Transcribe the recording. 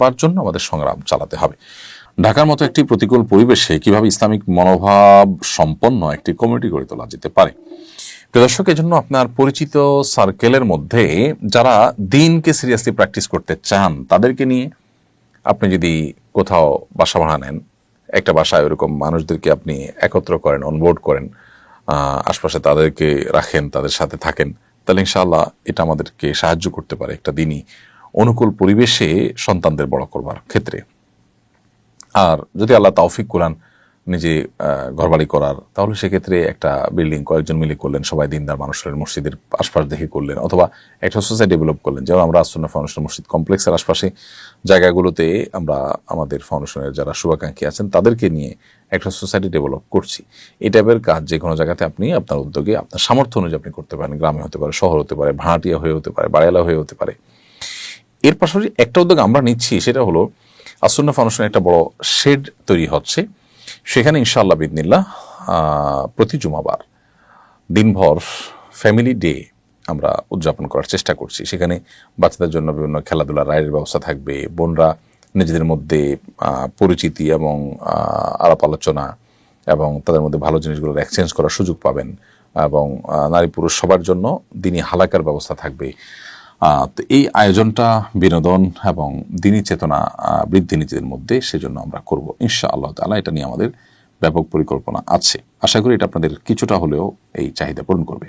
পাওয়ার জন্য আমাদের সংগ্রাম চালাতে হবে। ঢাকার মতো একটি প্রতিকূল পরিবেশে কীভাবে ইসলামিক মনোভাব সম্পন্ন একটি কমিউনিটি গড়ে তোলা যেতে পারে? প্রিয় দর্শক, এজন্য আপনার পরিচিত সার্কেলের মধ্যে যারা দিনকে সিরিয়াসলি প্র্যাকটিস করতে চান, তাদেরকে নিয়ে আপনি যদি কোথাও বাসা ভাড়া নেন, একটা বাসায় ওরকম মানুষদেরকে আপনি একত্র করেন অনবোর্ড করেন আশপাশে তাদেরকে রাখেন, তাদের সাথে থাকেন, তাহলে ইনশাআল্লাহ এটা আমাদেরকে সাহায্য করতে পারে একটা দিনই। অনুকূল পরিবেশে সন্তানদের বড় করবার ক্ষেত্রে। আর যদি আল্লাহ তৌফিক কোরআন নিজে ঘরবাড়ি করার, তাহলে সেক্ষেত্রে একটা বিল্ডিং কয়েকজন মিলে করলেন, সবাই দিনদার মানুষের মসজিদের আশপাশ দেখে করলেন, অথবা একটা সোসাইটি ডেভেলপ করলেন। যেমন আমরা আসন্ন ফাউন্ডেশন মসজিদ কমপ্লেক্সের আশপাশে জায়গাগুলোতে আমরা আমাদের ফাউন্ডেশনের যারা শুভাকাঙ্ক্ষী আছেন, তাদেরকে নিয়ে একটা সোসাইটি ডেভেলপ করছি। এই টাইপের কাজ যে কোনো জায়গাতে আপনি আপনার উদ্যোগে, আপনার সামর্থ্য অনুযায়ী আপনি করতে পারেন। গ্রামে হতে পারে, শহর হতে পারে ভাড়াটিয়া হয়ে হতে পারে, বাড়িয়ালা হয়ে হতে পারে। এর পাশাপাশি একটা উদ্যোগ আমরা নিচ্ছি, সেটা হলো আসন্ন ফাউন্ডেশনের একটা বড় শেড তৈরি হচ্ছে। সেখানে ইনশাআল্লাহ বিদনিল্লাহ প্রতি জুমাবার দিনভর ফ্যামিলি ডে আমরা উদযাপন করার চেষ্টা করছি। সেখানে বাচ্চাদের জন্য বিভিন্ন খেলাধুলার রায়ের ব্যবস্থা থাকবে, বোনরা নিজেদের মধ্যে পরিচিতি এবং আলাপ আলোচনা এবং তাদের মধ্যে ভালো জিনিসগুলোর এক্সচেঞ্জ করার সুযোগ পাবেন এবং নারী পুরুষ সবার জন্য দিনই হালাকার ব্যবস্থা থাকবে। তো এই আয়োজনটা বিনোদন এবং দিনী চেতনা বৃদ্ধি নিজেদের মধ্যে সেজন্য আমরা করব। ইনশা আল্লাহ তালা এটা নিয়ে আমাদের ব্যাপক পরিকল্পনা আছে। আশা করি এটা আপনাদের কিছুটা হলেও এই চাহিদা পূরণ করবে।